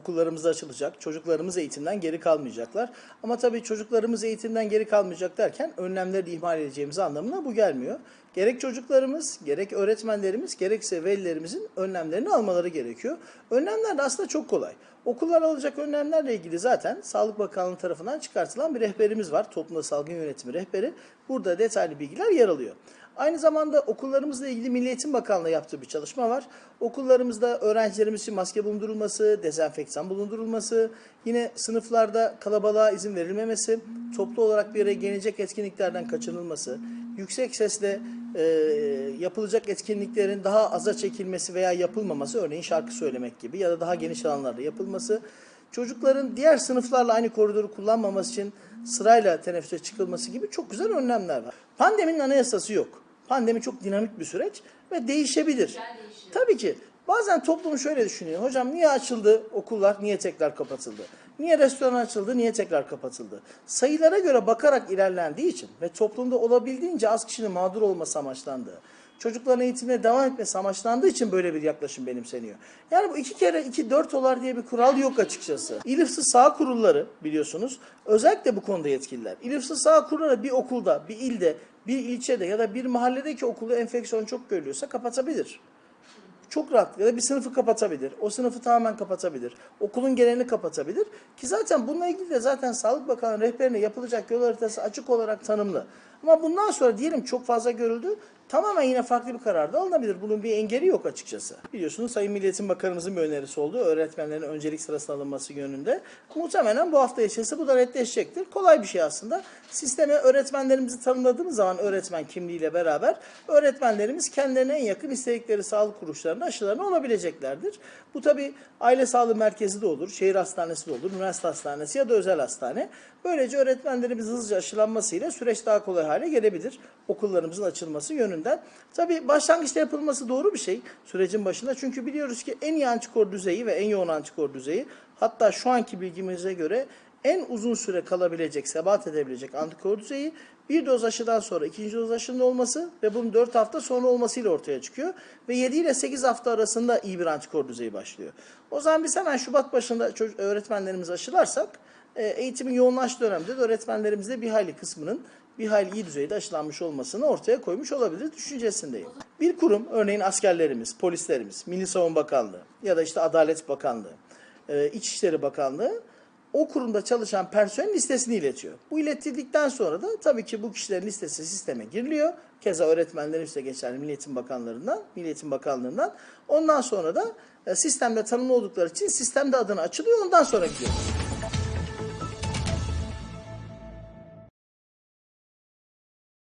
okullarımız açılacak. Çocuklarımız eğitimden geri kalmayacaklar. Ama tabii çocuklarımız eğitimden geri kalmayacak derken önlemleri ihmal edeceğimiz anlamına bu gelmiyor. Gerek çocuklarımız, gerek öğretmenlerimiz, gerekse velilerimizin önlemlerini almaları gerekiyor. Önlemler de aslında çok kolay. Okullar alacak önlemlerle ilgili zaten Sağlık Bakanlığı tarafından çıkartılan bir rehberimiz var. Toplumda salgın yönetimi rehberi. Burada detaylı bilgiler yer alıyor. Aynı zamanda okullarımızla ilgili Milli Eğitim Bakanlığı yaptığı bir çalışma var. Okullarımızda öğrencilerimiz için maske bulundurulması, dezenfektan bulundurulması, yine sınıflarda kalabalığa izin verilmemesi, toplu olarak bir araya gelecek etkinliklerden kaçınılması, yüksek sesle e, yapılacak etkinliklerin daha aza çekilmesi veya yapılmaması, örneğin şarkı söylemek gibi ya da daha geniş alanlarda yapılması, çocukların diğer sınıflarla aynı koridoru kullanmaması için sırayla teneffüse çıkılması gibi çok güzel önlemler var. Pandeminin anayasası yok. Pandemi çok dinamik bir süreç ve değişebilir. Tabii ki. Bazen toplum şöyle düşünüyor. Hocam niye açıldı okullar, niye tekrar kapatıldı? Niye restoran açıldı, niye tekrar kapatıldı? Sayılara göre bakarak ilerlendiği için ve toplumda olabildiğince az kişinin mağdur olması amaçlandığı, çocukların eğitimine devam etmesi amaçlandığı için böyle bir yaklaşım benimseniyor. Yani bu iki kere iki dört olar diye bir kural yok açıkçası. İlifsiz sağ kurulları biliyorsunuz özellikle bu konuda yetkililer. İlifsiz sağ kurulları bir okulda, bir ilde, bir ilçede ya da bir mahalledeki okulu enfeksiyon çok görülüyorsa kapatabilir çok rahat ya da bir sınıfı kapatabilir. O sınıfı tamamen kapatabilir. Okulun genelini kapatabilir. Ki zaten bununla ilgili de zaten Sağlık Bakanı rehberine yapılacak yol haritası açık olarak tanımlı. Ama bundan sonra diyelim çok fazla görüldü. Tamamen yine farklı bir karar da alınabilir. Bunun bir engeli yok açıkçası. Biliyorsunuz Sayın Milli Eğitim Bakanımızın bir önerisi oldu. Öğretmenlerin öncelik sırasına alınması yönünde. Muhtemelen bu hafta içerisinde bu da netleşecektir. Kolay bir şey aslında. Sisteme öğretmenlerimizi tanımladığımız zaman öğretmen kimliğiyle beraber öğretmenlerimiz kendilerine en yakın istedikleri sağlık kuruluşlarında aşılarını olabileceklerdir. Bu tabi aile sağlığı merkezi de olur, şehir hastanesi de olur, üniversite hastanesi ya da özel hastane. Böylece öğretmenlerimiz hızlıca aşılanmasıyla süreç daha kolay hale gelebilir. Okullarımızın açılması yönünden. Tabi başlangıçta yapılması doğru bir şey sürecin başında. Çünkü biliyoruz ki en iyi antikor düzeyi ve en yoğun antikor düzeyi hatta şu anki bilgimize göre en uzun süre kalabilecek, sebat edebilecek antikor düzeyi bir doz aşıdan sonra ikinci doz aşının olması ve bunun 4 hafta sonra olmasıyla ortaya çıkıyor. Ve 7 ile 8 hafta arasında iyi bir antikor düzeyi başlıyor. O zaman biz hemen Şubat başında öğretmenlerimizi aşılarsak e, eğitimin yoğunlaştığı dönemde de öğretmenlerimizde bir hayli kısmının bir hayli iyi düzeyde aşılanmış olmasını ortaya koymuş olabilir düşüncesindeyim. Bir kurum örneğin askerlerimiz, polislerimiz, Milli Savunma Bakanlığı ya da işte Adalet Bakanlığı, e, İçişleri Bakanlığı o kurumda çalışan personel listesini iletiyor. Bu iletildikten sonra da tabii ki bu kişilerin listesi sisteme giriliyor. Keza öğretmenlerimiz de geçerli Milli Eğitim Bakanlarından, Milli Eğitim Bakanlığından. Ondan sonra da e, sistemde tanımlı oldukları için sistemde adını açılıyor. Ondan sonra gidiyor.